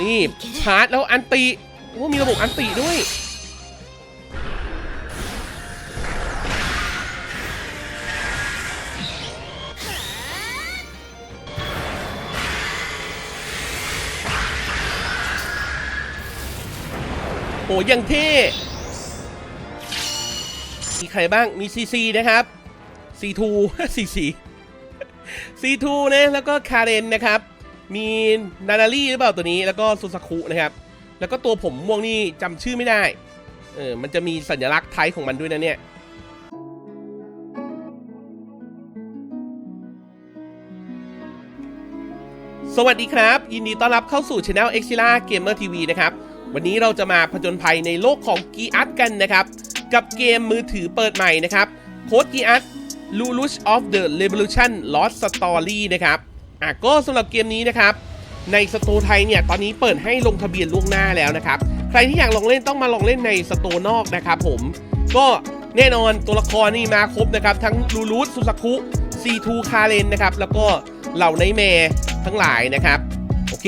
นี่ชาร์จแล้วอันติโอ้มีระบบอันติด้วย โอ้ยังเท่ มีใครบ้าง มีซีซีนะครับ C2 C4 C2 นะ แล้วก็คาเรนนะครับ มีนานารีหรือเปล่าตัวนี้แล้วก็ซูซาคุนะครับ แล้วก็ตัวผมม่วงนี่จำชื่อไม่ได้ เออ มันจะมีสัญลักษณ์ไทยของมันด้วยนะเนี่ยสวัสดีครับ ยินดีต้อนรับเข้าสู่ช anel e x i l a Gamer TV นะครับ วันนี้เราจะมาผจญภัยในโลกของกีอัตกันนะครับ กับเกมมือถือเปิดใหม่นะครับโค้ดกีอัต Lulush of the Revolution Lost Story นะครับ อะก็สำหรับเกมนี้นะครับ ในสโตร์ไทยเนี่ยตอนนี้เปิดให้ลงทะเบียนล่วงหน้าแล้วนะครับ ใครที่อยากลองเล่นต้องมาลองเล่นในสโตร์นอกนะครับผมก็แน่นอนตัวละครนี่มาครบนะครับ ทั้งลูลูสซูซาคุ C2 คาเรนนะครับ แล้วก็เหล่าไนแมร์ทั้งหลายนะครับ โอเค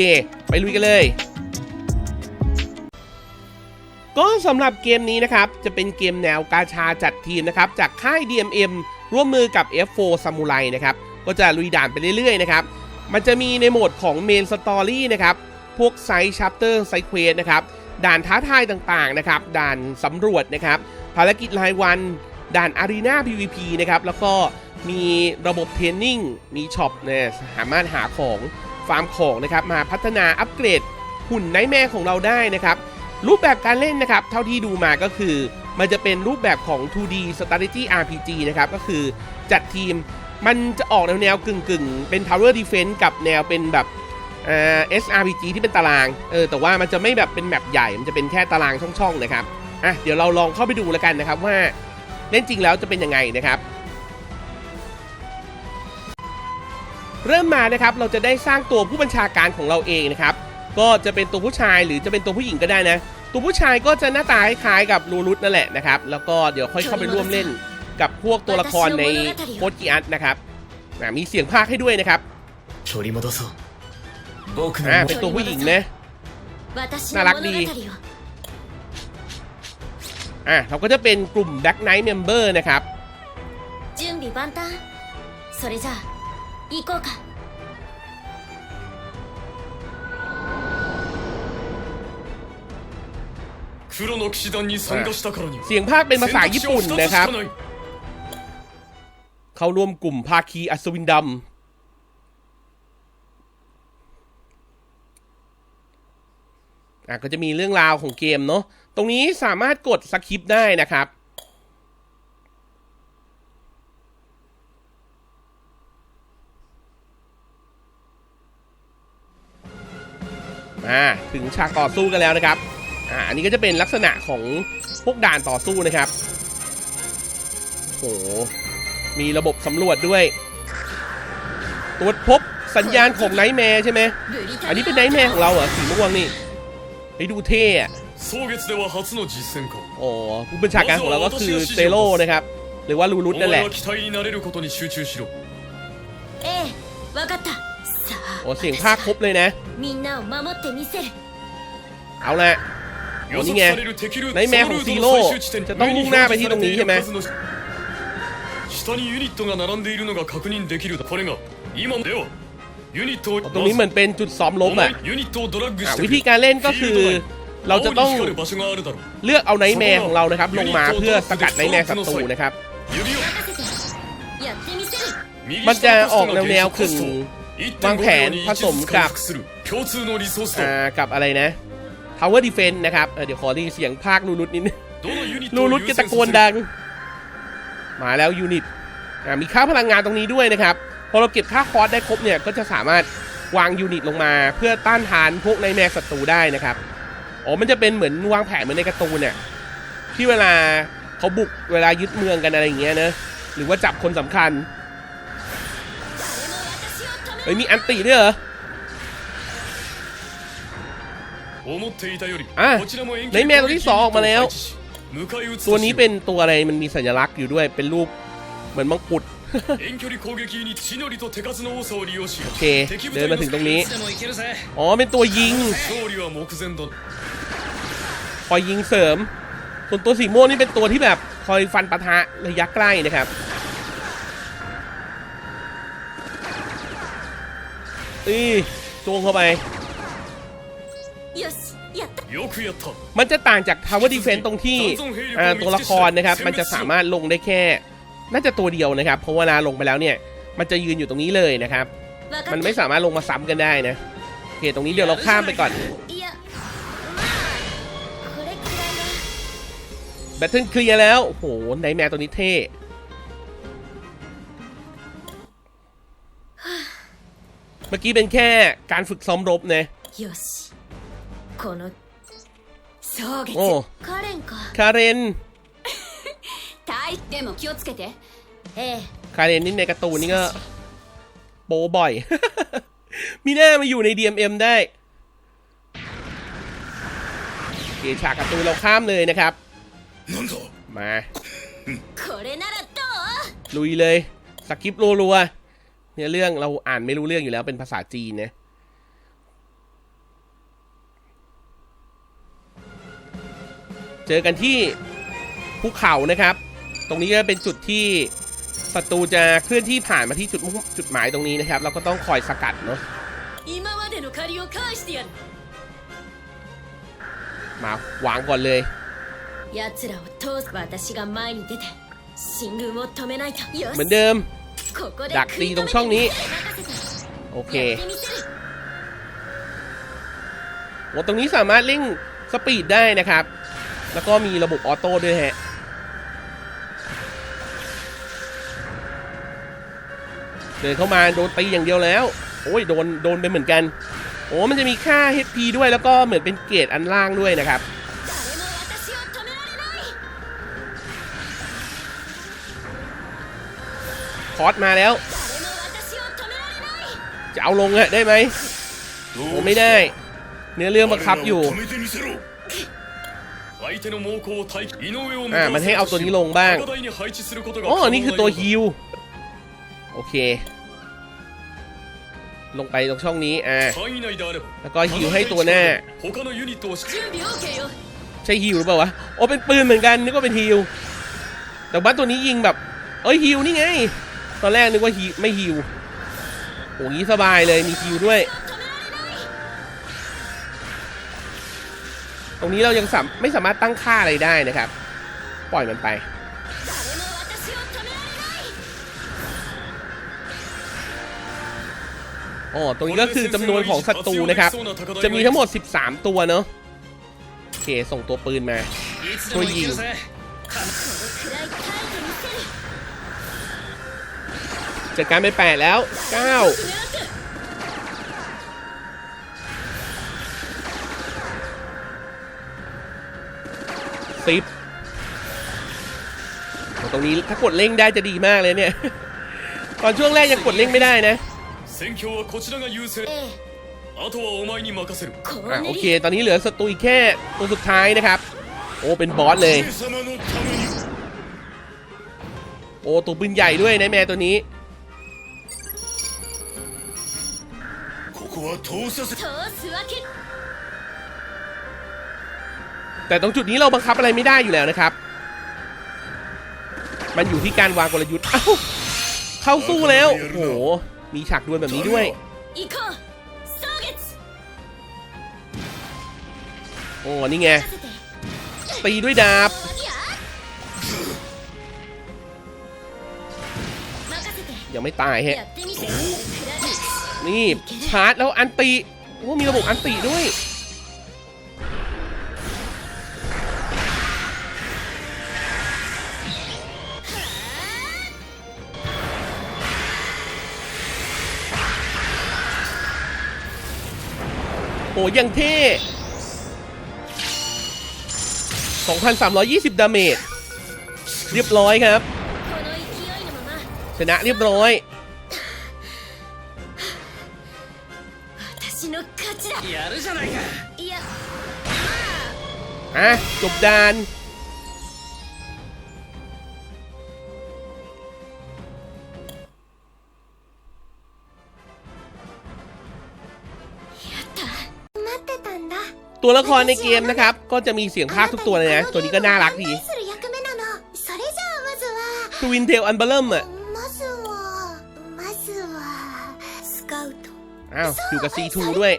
ไปลุยกันเลย ก็สำหรับเกมนี้นะครับ จะเป็นเกมแนวกาชาจัดทีมนะครับ จากค่าย DMM ร่วมมือกับ F4 Samurai นะครับ ก็จะลุยด่านไปเรื่อยๆนะครับ มันจะมีในโหมดของ Main Story นะครับ พวกไซส์ชัปเตอร์ไซเควสนะครับ ด่านท้าทายต่างๆนะครับ ด่านสำรวจนะครับ ภารกิจรายวัน ด่าน Arena PVP นะครับ แล้วก็มีระบบเทรนนิ่ง มีช็อปเนี่ยสามารถหาของฟาร์มของนะครับ มาพัฒนาอัปเกรดหุ่นไนท์แม่ของเราได้นะครับ รูปแบบการเล่นนะครับ เท่าที่ดูมาก็คือ มันจะเป็นรูปแบบของ 2D strategy RPG นะครับ ก็คือจัดทีม มันจะออกแนวแนวกึ่งกึ่งเป็น Tower Defense กับแนวเป็นแบบเอ่อ SRPG ที่เป็นตารางเออแต่ว่ามันจะไม่แบบเป็นแมปใหญ่มันจะเป็นแค่ตารางช่องๆนะครับอะเดี๋ยวเราลองเข้าไปดูแล้วกันนะครับว่าเล่นจริงแล้วจะเป็นยังไงนะครับ เริ่มมานะครับเราจะได้สร้างตัวผู้บัญชาการของเราเองนะครับก็จะเป็นตัวผู้ชายหรือจะเป็นตัวผู้หญิงก็ได้นะ ตัวผู้ชายก็จะหน้าตาคล้ายกับลูรุตนั่นแหละนะครับ แล้วก็เดี๋ยวค่อยเข้าไปร่วมเล่น กับพวกตัวละครในโคดกิอัตนะครับมีเสียงภาคให้ด้วยนะครับเป็นตัวผู้หญิงนะน่ารักดีอะเราก็จะเป็นกลุ่ม Black Knight Member นะครับเสียงภาคเป็นภาษาญี่ปุ่นนะครับ เข้าร่วมกลุ่มภาคีอัศวินดำอะก็จะมีเรื่องราวของเกมเนาะตรงนี้สามารถกดสคริปได้นะครับอ่าถึงฉากต่อสู้กันแล้วนะครับอ่าอันนี้ก็จะเป็นลักษณะของพวกด่านต่อสู้นะครับโห มีระบบสำรวจด้วย ตรวจพบสัญญาณของไนท์แมร์ใช่ไหม อันนี้เป็นไนท์แมร์ของเราเหรอสีม่วงนี่ไปดูเท่อะโอ้ผู้บัญชาการของเราก็คือเซโร่นะครับ หรือว่าลูรุตนั่นแหละโอ้เสียงภาคครบเลยนะ เอาละนี่ไงไนท์แมร์ของซีโร่จะต้องมุ่งหน้าไปที่ตรงนี้ใช่ไหม 下にユニットが並んでいるのが確認できるこれが今ではユニットを ตรงนี้เหมือนเป็นจุดซ้อมลบ お อะ 前ユニットをドラッグ อ่ะ して วิธีการเล่นก็คือ เราจะต้อง 青に光る場所があるだろう เลือกเอาไนท์แมร์ของเรานะครับ ลงมาเพื่อสกัดไนท์แมร์ศัตรูนะครับ 指を任せてやってみせる右 มันจะ 下の ออก コストが แนว 減 ๆ 少 ขึ่ง コスト วางแผน 1.5 ผสมกับ 回復する共通のリソースと อ่ากับอะไรนะ Tower Defense นะครับเออเดี๋ยวขอรีเสียงภาคลูรุตนิดนึง どのユニット ลู を รุต 優 ก็ 先 ตะ さ โกน せ ดั る ง มาแล้วยูนิตมีค่าพลังงานตรงนี้ด้วยนะครับพอเราเก็บค่าคอสได้ครบเนี่ยก็จะสามารถวางยูนิตลงมา เพื่อต้านทานพวกในแนวศัตรูได้นะครับอ๋อมันจะเป็นเหมือนวางแผนเหมือนในกระตูนเนี่ยที่เวลาเขาบุกเวลายึดเมืองกันอะไรอย่างเงี้ยนะหรือว่าจับคนสำคัญเฮ้ยมีอันติด้วยเหรออะในแมวตัวที่สองออกมาแล้ว ตัวนี้เป็นตัวอะไรมันมีสัญลักษณ์อยู่ด้วยเป็นรูปเหมือนมังกรโอเคเดินมาถึงตรงนี้ อ๋อเป็นตัวยิงคอยยิงเสริม ส่วนตัวสีม่วงนี่เป็นตัวที่แบบคอยฟันปะทะระยะใกล้นะครับอีจ้วงเข้าไป มันจะต่างจาก Tower Defense ตรงที่ตัวละครนะครับ มันจะสามารถลงได้แค่ น่าจะตัวเดียวนะครับ เพราะวลาลงไปแล้วเนี่ย มันจะยืนอยู่ตรงนี้เลยนะครับ มันไม่สามารถลงมาซ้ำกันได้นะโอเคตรงนี้เดี๋ยวเราข้ามไปก่อน แบตเทิลเคลียร์แล้ว โอ้โหไนแมร์ตัวนี้เท่เมื่อกี้เป็นแค่การฝึกซ้อมรบนะ よしこの蒼月おうカレンか คาเรน 大でも気をつけてええ คาเรนนี่ในการ์ตูนนี่ก็โปบ่อย มีหน้ามาอยู่ใน DMM ได้โอเคฉากการ์ตูนเราข้ามเลยนะครับ なんだ มา これならどうลุยเลย สกิปรัวๆเนี่ยเรื่องเราอ่านไม่รู้เรื่องอยู่แล้วเป็นภาษาจีนนะ เจอกันที่ภูเขานะครับ ตรงนี้ก็เป็นจุดที่ศัตรูจะเคลื่อนที่ผ่านมาที่จุดจุดหมายตรงนี้นะครับ เราก็ต้องคอยสกัดเนาะมาวางก่อนเลยเหมือนเดิม ดักตีตรงช่องนี้ โอเคโอ้ตรงนี้สามารถเร่งสปีดได้นะครับ แล้วก็มีระบบออโต้ด้วยฮะเดินเข้ามาโดนตีอย่างเดียวแล้ว โอ้ยโดนโดนไปเหมือนกัน โอ้มันจะมีค่า HP ด้วยแล้วก็เหมือนเป็นเกรดอันล่างด้วยนะครับ คอสมาแล้ว จะเอาลงอะได้ไหมโอ้ไม่ได้ เนื้อเรื่องบังคับอยู่ อ่ามันให้เอาตัวนี้ลงบ้างอ๋อนี่คือตัวฮิวโอเค ลงไปตรงช่องนี้อ่าแล้วก็ฮิวให้ตัวหน้าใช่ฮิวหรือเปล่าวะโอเป็นปืนเหมือนกันนึกว่าเป็นฮิวแต่ว่าตัวนี้ยิงแบบเอ้ยฮิวนี่ไง ตอนแรกนึกว่าฮิวไม่ฮิวโอ้ยสบายเลยมีฮิวด้วย รงนี้เรายังไม่สามารถตั้งค่าอะไรได้นะครับ ปล่อยมันไป อ๋อ ตรงนี้ก็คือจำนวนของศัตรูนะครับ จะมีทั้งหมด 13 ตัวเนาะโอเค ส่งตัวปืนมาตัวยิงจัดการไปแปดแล้ว 9 ตรงนี้ถ้ากดเร่งได้จะดีมากเลยเนี่ย ตอนช่วงแรกยังกดเร่งไม่ได้นะโอเค ตอนนี้เหลือสตูอีกแค่ตัวสุดท้ายนะครับ โอ้เป็นบอสเลย โอ้ตัวปืนใหญ่ด้วยนะแม่ตัวนี้แต่ตรงจุดนี้เราบังคับอะไรไม่ได้อยู่แล้วนะครับ มันอยู่ที่การวางกลยุทธ์เอาเข้าสู้แล้วโอ้โหมีฉากดวลแบบนี้ด้วยโอ้นี่ไงตีด้วยดาบยังไม่ตายฮะนี่ชาร์จแล้วอันตีโอ้มีระบบอันตีด้วย โหยังเท่ 2,320 ดาเมจ เรียบร้อยครับ ชนะเรียบร้อยอะจบดาน ตัวละครในเกมนะครับ ก็จะมีเสียงภาคทุกตัวเลยนะ ตัวนี้ก็น่ารักดีทวินเทลอันเบลเมอะอ้าวอยู่กับ C2 ด้วย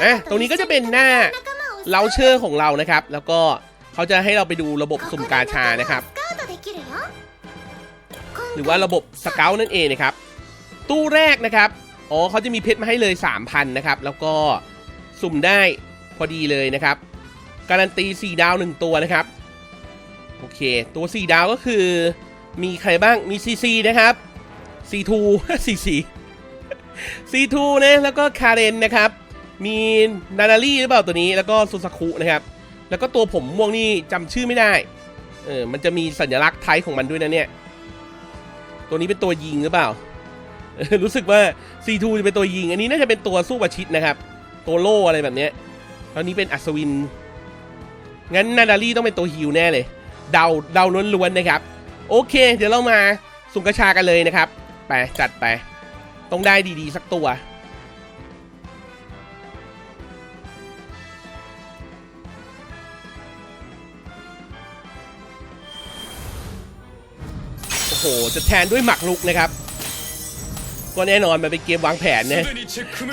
เอะตรงนี้ก็จะเป็นหน้าเราเชื่อของเรานะครับ แล้วก็เขาจะให้เราไปดูระบบสุ่มกาชานะครับ หรือว่าระบบสเกลนั่นเองนะครับ ตู้แรกนะครับ อ๋อเขาจะมีเพชรมาให้เลย 3,000 นะครับ แล้วก็สุ่มได้ พอดีเลยนะครับ การันตี 4 ดาว 1 ตัวนะครับ โอเค ตัว 4 ดาวก็คือมีใครบ้างมี CC นะครับ C2 CC C2 นะแล้วก็คาเรนนะครับ มีนานารี่หรือเปล่าตัวนี้แล้วก็ซูซาคุนะครับ แล้วก็ตัวผมม่วงนี่จำชื่อไม่ได้เออมันจะมีสัญลักษณ์ไทยของมันด้วยนะเนี่ย ตัวนี้เป็นตัวยิงหรือเปล่า รู้สึกว่า C2 จะเป็นตัวยิง อันนี้น่าจะเป็นตัวสู้ประชิดนะครับ ตัวโล่อะไรแบบเนี้ย แล้วนี้เป็นอัศวิน งั้นนาดาลีต้องเป็นตัวฮิวแน่เลย เดาเดาล้วนๆนะครับ โอเค เดี๋ยวเรามาสุ่กระชากันเลยนะครับ ไป จัดไป ต้องได้ดีๆ สักตัว โอ้โห จะแทนด้วยหมักลุกนะครับก็แน่นอนมันเป็นเกมวางแผนนะ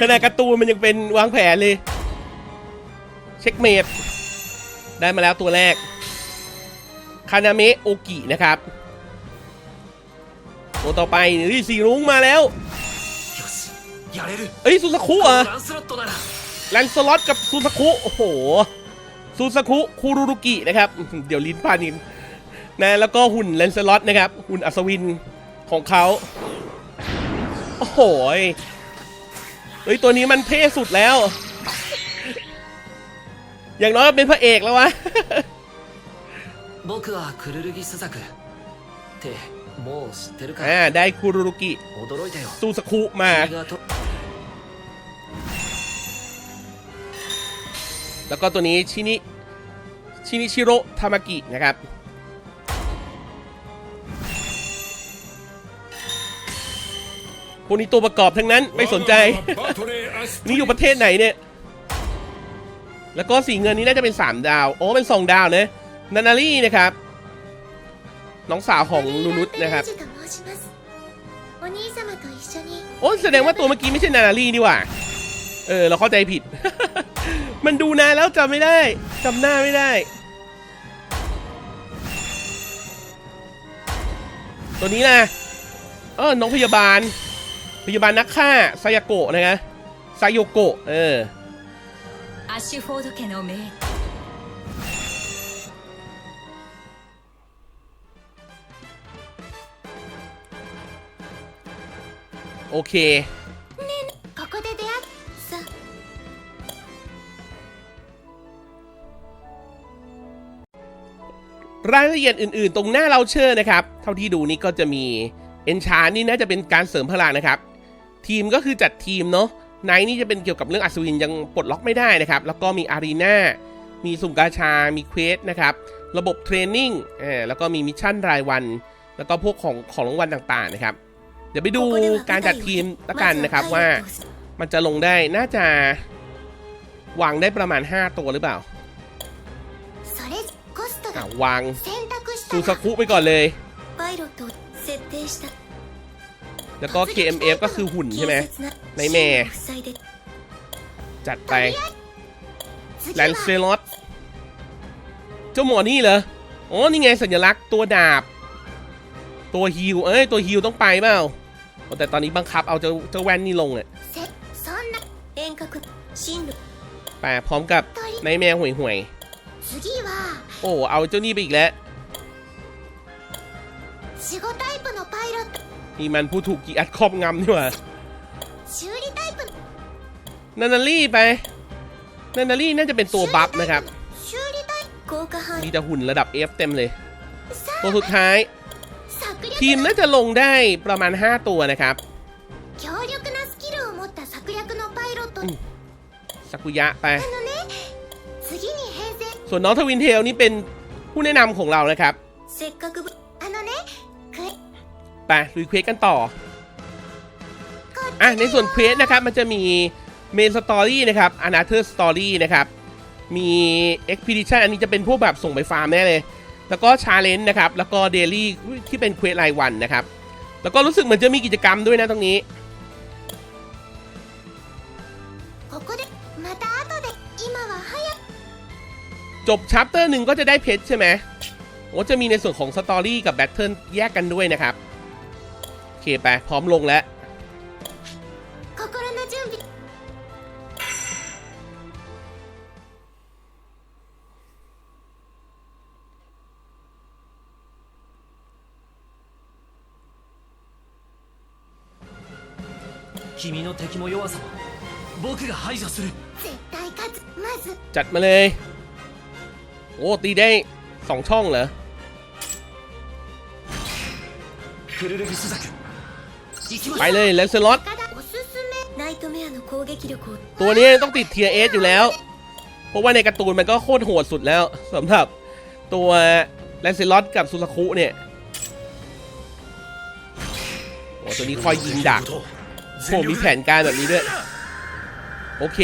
ขณะกระตูนมันยังเป็นวางแผนเลย เช็คเมดได้มาแล้วตัวแรก คานาเมะโอกินะครับ ตัวต่อไปนี่สีรุ้งมาแล้ว เอ้ยซูซาคุอะรแลนสล็อตกับซูซาคุ โอ้โห ซูซาคุคูรุรุกินะครับ เดี๋ยวลิ้นปานินนะแล้วก็หุ่นแลนสล็อตนะครับ หุ่นอัศวินของเขา โอ้โหเฮ้ย ตัวนี้มันเท่สุดแล้ว อย่างน้อยก็เป็นพระเอกแล้ววะ 僕はクルルギスザクってもう知ってるか อ่า ได้คูรุรุกิ 驚いたよ ซูซาคุมา 君がと แล้วก็ตัวนี้ชินิ ชินิชิโร่ทามากินะครับ พวกนี้ตัวประกอบทั้งนั้นไม่สนใจ バトレーアスト นี่อยู่ประเทศไหนเนี่ย แล้วก็สีเงินนี้น่าจะเป็น 3 ดาว โอ้เป็นสองดาวเนะนานารี่นะครับ น้องสาวของลูนุสนะครับ โอ้แสดงว่าตัวเมื่อกี้ไม่ใช่นานารี่นี่ว่ะเออ เราเข้าใจผิด มันดูนานแล้วจำไม่ได้จำหน้าไม่ได้ ตัวนี้นะเออน้องพยาบาล พยาบาลนักฆ่าไซยโกะนะฮะไซโยโกะเออ アッシュフォード家の命 โอเค ここで出会っさ รายละเอียดอื่นๆ ตรงหน้าเราเชอร์นะครับ เท่าที่ดูนี่ก็จะมีเอนชานี่น่าจะเป็นการเสริมพลังนะครับ ทีมก็คือจัดทีมเนาะ ไนท์นี่จะเป็นเกี่ยวกับเรื่องอัศวินยังปลดล็อกไม่ได้นะครับ แล้วก็มีอารีนามีสุ่มกาชา มีเควสนะครับ ระบบเทรนนิ่งแล้วก็มีมิชชั่นรายวัน แล้วก็พวกของของรางวัลต่างๆนะครับ เดี๋ยวไปดูการจัดทีมละกันนะครับว่ามันจะลงได้น่าจะวางได้ประมาณ 5 ตัวหรือเปล่าวางซูซาคุไปก่อนเลย แล้วก็ KMF ก็คือหุ่นใช่ไหมในแม่ จัดไปแลนเซลอตเจ้าหมอนี่เหรออ๋อนี่ไงสัญลักษณ์ตัวดาบ ตัวฮิวเอ้ย ตัวฮิวต้องไปเปล่าแต่ตอนนี้บังคับเอาเจ้าเจ้าแว่นนี่ลงอะไปพร้อมกับในแม่ห่วยห่วยโอ้เอาเจ้านี่ไปอีกแล้ว นี่มนผู้ถูกกีอัดครอบงำนี่หว่านานาลี่ไปนานาลี่น่าจะเป็นตัวบัฟนะครับมีแต่หุ่นระดับเอฟเต็มเลย ตัวสุดท้าย ทีมน่าจะลงได้ประมาณ 5 ตัวนะครับสักุยะไป ส่วนน้องทวินเทลนี่เป็นผู้แนะนำของเรานะครับ ไปลุเควสกันต่ออะในส่วนเควสนะครับมันจะมีเมนสตอรี่นะครับอนาเธอร์สตอรี่นะครับ มีเอ็กพิดิชันอันนี้จะเป็นพวกแบบส่งไปฟาร์มแน่เลย แล้วก็ชาเลนจ์นะครับ แล้วก็เดลี่ที่เป็นเควสรายวันนะครับ แล้วก็รู้สึกเหมือนจะมีกิจกรรมด้วยนะตรงนี้จบชัปเตอร์หนึ่งก็จะได้เพชรใช่ไหมว่าจะมีในส่วนของสตอรี่กับแบทเทิลแยกกันด้วยนะครับ เคไป พร้อมลงแล้ว 心の準備君の敵も弱さも僕が排除する絶対勝つまず จัดมาเลย โอ้ ตีได้ 2 ช่องเหรอ クルルギスザク行きま ไปเลยแลนเซลอตตัวนี้ต้องติดเทียเอสอยู่แล้ว เพราะว่าในการ์ตูนมันก็โคตรโหดสุดแล้วสำหรับตัวแลนเซลอตกับซูซาคุเนี่ยโอ้ตัวนี้คอยยิงดักโอ้มีแผนการแบบนี้ด้วย โอเค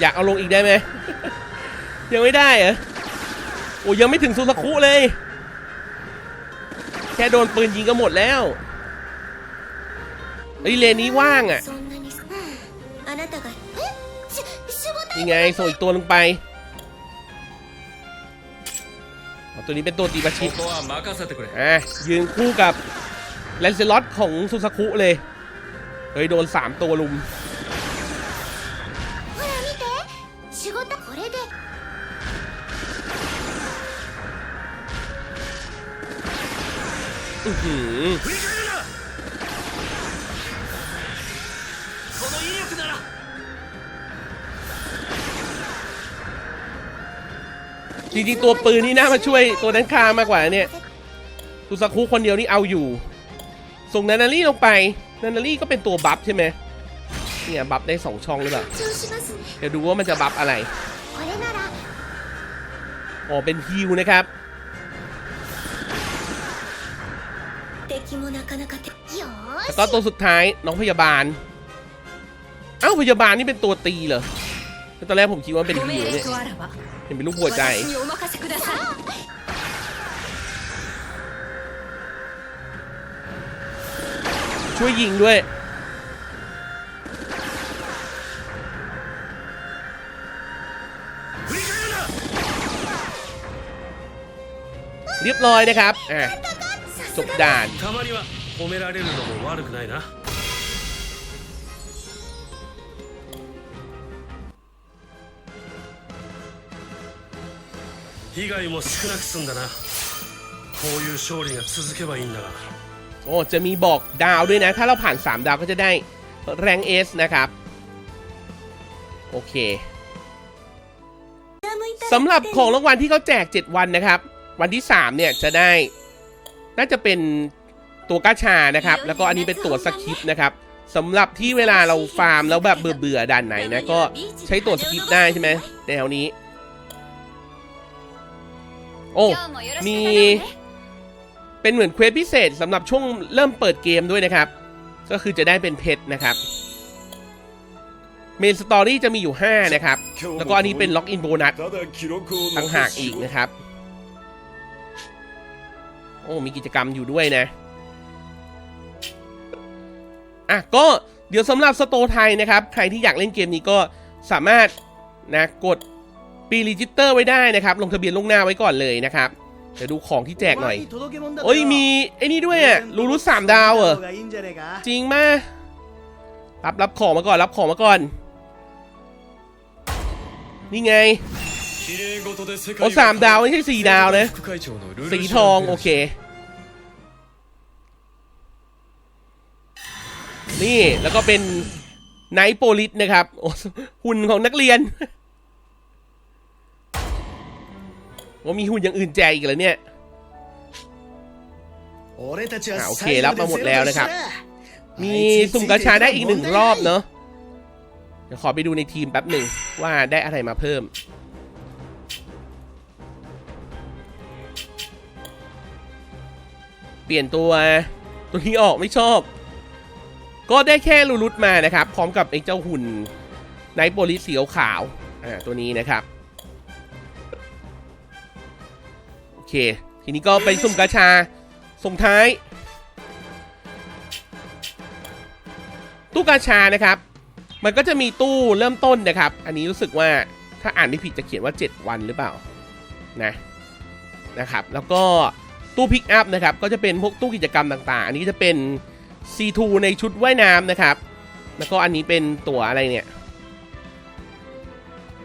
อยากเอาลงอีกได้ไหม ยังไม่ได้เหรอโอ้ยังไม่ถึงซูซาคุเลย แค่โดนปืนยิงก็หมดแล้วไอเลนนี้ว่างอะยังไงส่งอีกตัวลงไปตัวนี้เป็นตัวตีประชิดอะยืนคู่กับแลนเซลอตของซูซาคุเลยเฮ้ยโดนสามตัวลุม จริงๆตัวปืนนี่น่ามาช่วยตัวนั้นคามากกว่าเนี่ยตุสักคูคนเดียวนี่เอาอยู่ ส่งนานารี่ลงไป นานารี่ก็เป็นตัวบัฟใช่ไหมเนี่ยบัฟได้สองช่องหรือเปล่าเดี๋ยวดูว่ามันจะบัฟอะไรอ๋อเป็นฮิวนะครับ แล้ก็ตัวสุดท้ายน้องพยาบาล เอ้าพยาบาลนี่เป็นตัวตีเหรอตอนแรกผมคิดว่าเป็นหิวเนี่ยเห็นเป็นลูกหัวใจ ช่วยยิงด้วยเรียบร้อยนะครับ อะจบด่าน 褒められるのも悪くないな被害も少なく済んだなこういう勝利が続けばいいんだが โอ้จะมีบอกดาวด้วยนะ ถ้าเราผ่าน 3 ดาวก็จะได้แรงเอสนะครับ โอเคสำหรับของรางวัลที่เขาแจก 7 วันนะครับ วันที่ 3 เนี่ยจะได้ น่าจะเป็น ตัวกระชานะครับ แล้วก็อันนี้เป็นตัวสคริปนะครับสำหรับที่เวลาเราฟาร์มแล้วแบบเบื่อๆด่านไหนนะก็ใช้ตัวสคริปได้ใช่ไหมแนวนี้ โอ้มีเป็นเหมือนเควสพิเศษสำหรับช่วงเริ่มเปิดเกมด้วยนะครับ ก็คือจะได้เป็นเพชรนะครับเมนสตอรี่จะมีอยู่ 5 นะครับ แล้วก็อันนี้เป็นล็อกอินโบนัสต่างหากอีกนะครับ โอ้มีกิจกรรมอยู่ด้วยนะ่ะก็เดี๋ยวสำหรับสโตไทยนะครับ ใครที่อยากเล่นเกมนี้ก็สามารถนะกดปีรีจิสเตอร์ไว้ได้นะครับ ลงทะเบียนล่วงหน้าไว้ก่อนเลยนะครับ เดี๋ยวดูของที่แจกหน่อย โอ้ยมีไอ้นี่ด้วยอะรูรุสามดาวเหรอจริงมากรับรับของมาก่อนรับของมาก่อน นี่ไงโอ้สามดาวไม่ใช่สี่ดาวนะสีทองโอเค นี่แล้วก็เป็นไนท์โปลิสนะครับโอ้หุ่นของนักเรียนว่ามีหุ่นอย่างอื่นแจกอีกเหรอเนี่ยอะโอเครับมาหมดแล้วนะครับ มีสุ่มกระชาได้อีกหนึ่งรอบเนาะเดี๋ยวขอไปดูในทีมแป๊บหนึ่งว่าได้อะไรมาเพิ่ม เปลี่ยนตัวตัวนี้ออกไม่ชอบ ก็ได้แค่ลูรุตมานะครับ พร้อมกับไอ้เจ้าหุ่นไนโปลิสสีขาวอ่าตัวนี้นะครับโอเค ทีนี้ก็ไปสุ่มกาชาส่งท้าย ตู้กาชานะครับ มันก็จะมีตู้เริ่มต้นนะครับ อันนี้รู้สึกว่าถ้าอ่านไม่ผิดจะเขียนว่า 7 วันหรือเปล่านะนะครับ แล้วก็ตู้พิกอัพนะครับ ก็จะเป็นพวกตู้กิจกรรมต่างๆ อันนี้จะเป็น C2 ในชุดว่ายน้ำนะครับ แล้วก็อันนี้เป็นตั๋วอะไรเนี่ย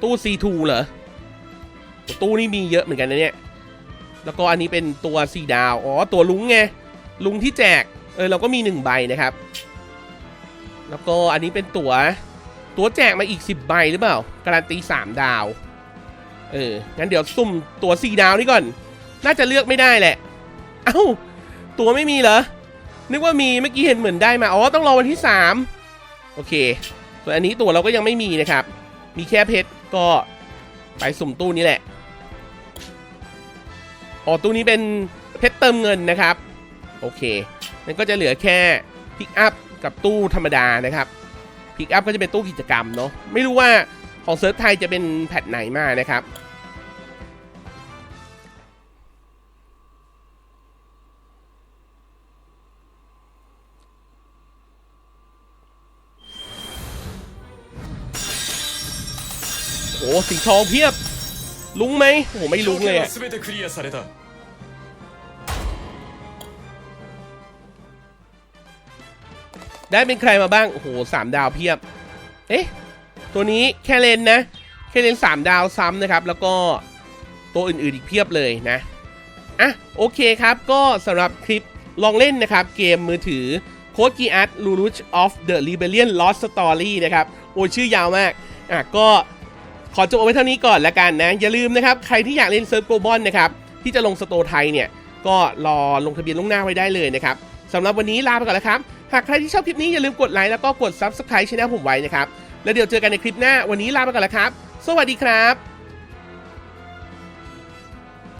ตู้ C2 เหรอ ตู้นี่มีเยอะเหมือนกันนะเนี่ย แล้วก็อันนี้เป็นตัวสีดาว อ๋อ ตัวลุงไง ลุงที่แจก เออ เราก็มีหนึ่งใบนะครับ แล้วก็อันนี้เป็นตัวตัวแจกมาอีก 10 ใบหรือเปล่า การันตี 3 ดาว เออ งั้นเดี๋ยวซุ่มตัว4ดาวนี่ก่อน น่าจะเลือกไม่ได้แหละ เอ้า ตัวไม่มีเหรอ นึกว่ามีเมื่อกี้เห็นเหมือนได้มาอ๋อต้องรอวันที่ 3 โอเค ส่วนอันนี้ตัวเราก็ยังไม่มีนะครับ มีแค่เพชรก็ไปสุ่มตู้นี้แหละอ๋อตู้นี้เป็นเพชรเติมเงินนะครับ โอเคมันก็จะเหลือแค่พิกอัพกับตู้ธรรมดานะครับพิกอัพก็จะเป็นตู้กิจกรรมเนาะไม่รู้ว่าของเซิร์ฟไทยจะเป็นแพทไหนมานะครับ โอ้สีทองเพียบ ลุงไหมโอ้ไม่ลุงเลยได้เป็นใครมาบ้าง โอ้โหสามดาวเพียบ เอ๊ะ ตัวนี้แค่เลนนะ แค่เลนสามดาวซ้ำนะครับ แล้วก็ตัวอื่นๆอีกเพียบเลยนะ อะ โอเคครับ ก็สำหรับคลิปลองเล่นนะครับ เกมมือถือโค้ดกีอาร์ตลูรูชออฟเดอะรีเบเลียนลอสสตอรี่นะครับ โอ้ชื่อยาวมาก อะ ก็ ขอจบเอาไว้เท่านี้ก่อนละกันนะ อย่าลืมนะครับ ใครที่อยากเล่นเซิร์ฟโกลบอลนะครับ ที่จะลงสโตร์ไทยเนี่ย ก็รอลงทะเบียนล่วงหน้าไว้ได้เลยนะครับสำหรับวันนี้ลาไปก่อนแล้วครับ หากใครที่ชอบคลิปนี้อย่าลืมกดไลค์แล้วก็กด Subscribe ช่องผมไว้นะครับ แล้วเดี๋ยวเจอกันในคลิปหน้า วันนี้ลาไปก่อนแล้วครับ สวัสดีครับ